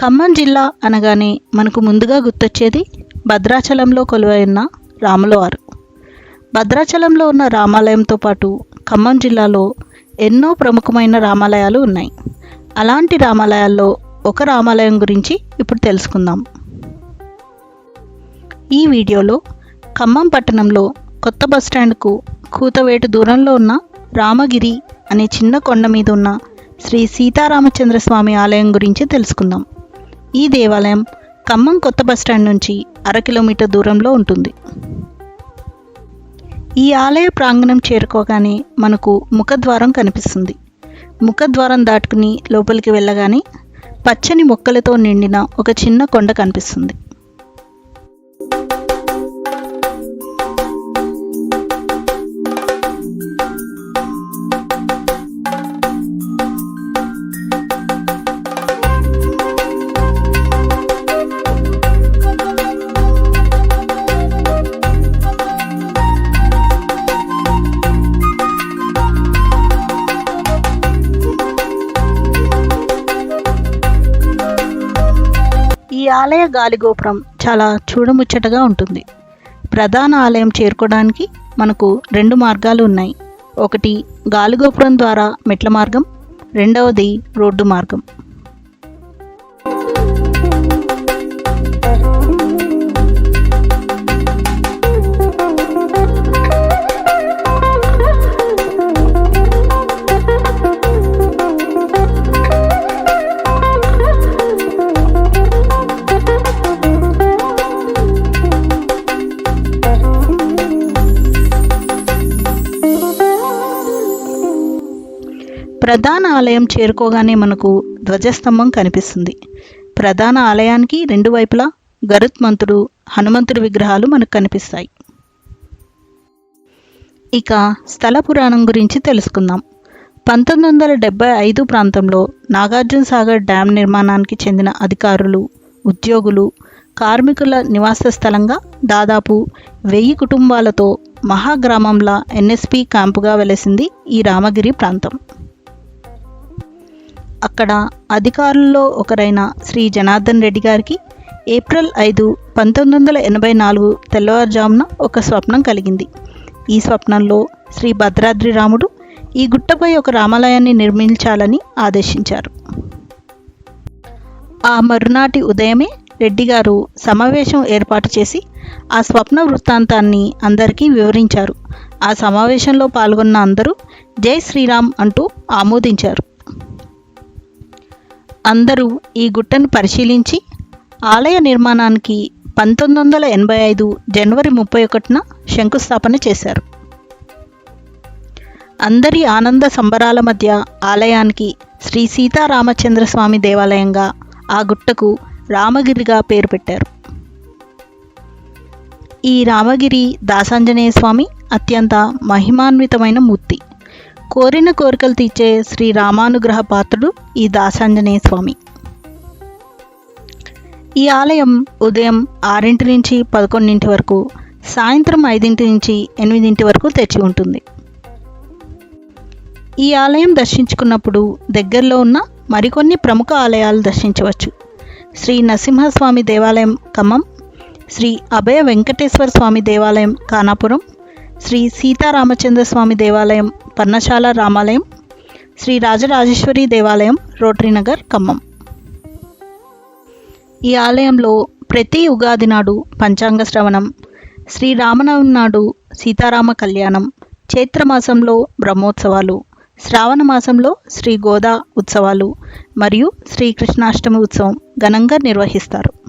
ఖమ్మం జిల్లా అనగానే మనకు ముందుగా గుర్తొచ్చేది భద్రాచలంలో కొలువైన రాములవారు భద్రాచలంలో ఉన్న రామాలయంతో పాటు ఖమ్మం జిల్లాలో ఎన్నో ప్రముఖమైన రామాలయాలు ఉన్నాయి. అలాంటి రామాలయాల్లో ఒక రామాలయం గురించి ఇప్పుడు తెలుసుకుందాం. ఈ వీడియోలో ఖమ్మం పట్టణంలో కొత్త బస్టాండ్కు కూతవేటు దూరంలో ఉన్న రామగిరి అనే చిన్న కొండ మీద ఉన్న శ్రీ సీతారామచంద్ర స్వామి ఆలయం గురించి తెలుసుకుందాం. ఈ దేవాలయం ఖమ్మం కొత్త బస్టాండ్ నుంచి అర కిలోమీటర్ దూరంలో ఉంటుంది. ఈ ఆలయ ప్రాంగణం చేరుకోగానే మనకు ముఖద్వారం కనిపిస్తుంది. ముఖద్వారం దాటుకుని లోపలికి వెళ్ళగానే పచ్చని మొక్కలతో నిండిన ఒక చిన్న కొండ కనిపిస్తుంది. ఈ ఆలయ గాలిగోపురం చాలా చూడముచ్చటగా ఉంటుంది. ప్రధాన ఆలయం చేరుకోవడానికి మనకు రెండు మార్గాలు ఉన్నాయి. ఒకటి గాలిగోపురం ద్వారా మెట్ల మార్గం రెండవది రోడ్డు మార్గం. ప్రధాన ఆలయం చేరుకోగానే మనకు ధ్వజస్తంభం కనిపిస్తుంది. ప్రధాన ఆలయానికి రెండు వైపులా గరుత్మంతుడు హనుమంతుడి విగ్రహాలు మనకు కనిపిస్తాయి. ఇక స్థల పురాణం గురించి తెలుసుకుందాం. పంతొమ్మిది వందల డెబ్బై ఐదు ప్రాంతంలో నాగార్జున సాగర్ డ్యాం నిర్మాణానికి చెందిన అధికారులు ఉద్యోగులు కార్మికుల నివాస స్థలంగా దాదాపు వెయ్యి కుటుంబాలతో మహాగ్రామంలా ఎన్ఎస్పి క్యాంపుగా వెలసింది ఈ రామగిరి ప్రాంతం. అక్కడ అధికారుల్లో ఒకరైన శ్రీ జనార్దన్ రెడ్డి గారికి ఏప్రిల్ ఐదు పంతొమ్మిది వందల ఎనభై నాలుగు తెల్లవారుజామున ఒక స్వప్నం కలిగింది. ఈ స్వప్నంలో శ్రీ భద్రాద్రి రాముడు ఈ గుట్టపై ఒక రామాలయాన్ని నిర్మించాలని ఆదేశించారు. ఆ మరునాటి ఉదయమే రెడ్డి గారు సమావేశం ఏర్పాటు చేసి ఆ స్వప్న వృత్తాంతాన్ని అందరికీ వివరించారు. ఆ సమావేశంలో పాల్గొన్న అందరూ జై శ్రీరామ్ అంటూ ఆమోదించారు. అందరూ ఈ గుట్టను పరిశీలించి ఆలయ నిర్మాణానికి పంతొమ్మిది వందల ఎనభై ఐదు జనవరి ముప్పై ఒకటిన శంకుస్థాపన చేశారు. అందరి ఆనంద సంబరాల మధ్య ఆలయానికి శ్రీ సీతారామచంద్ర స్వామి దేవాలయంగా ఆ గుట్టకు రామగిరిగా పేరు పెట్టారు. ఈ రామగిరి దాసాంజనేయ స్వామి అత్యంత మహిమాన్వితమైన మూర్తి. కోరిన కోరికలు తీర్చే శ్రీ రామానుగ్రహ పాత్రుడు ఈ దాసాంజనేయ స్వామి. ఈ ఆలయం ఉదయం ఆరింటి నుంచి పదకొండింటి వరకు సాయంత్రం ఐదింటి నుంచి ఎనిమిదింటి వరకు తెచ్చి ఉంటుంది. ఈ ఆలయం దర్శించుకున్నప్పుడు దగ్గరలో ఉన్న మరికొన్ని ప్రముఖ ఆలయాలు దర్శించవచ్చు. శ్రీ నరసింహస్వామి దేవాలయం ఖమ్మం శ్రీ అభయ వెంకటేశ్వర స్వామి దేవాలయం కానాపురం శ్రీ సీతారామచంద్ర స్వామి దేవాలయం పర్ణశాల రామాలయం శ్రీ రాజరాజేశ్వరి దేవాలయం రోటరీ నగర్ ఖమ్మం. ఈ ఆలయంలో ప్రతి ఉగాది నాడు పంచాంగ శ్రవణం శ్రీరామనవమి నాడు సీతారామ కళ్యాణం చైత్రమాసంలో బ్రహ్మోత్సవాలు శ్రావణ మాసంలో శ్రీ గోదా ఉత్సవాలు మరియు శ్రీకృష్ణాష్టమి ఉత్సవం ఘనంగా నిర్వహిస్తారు.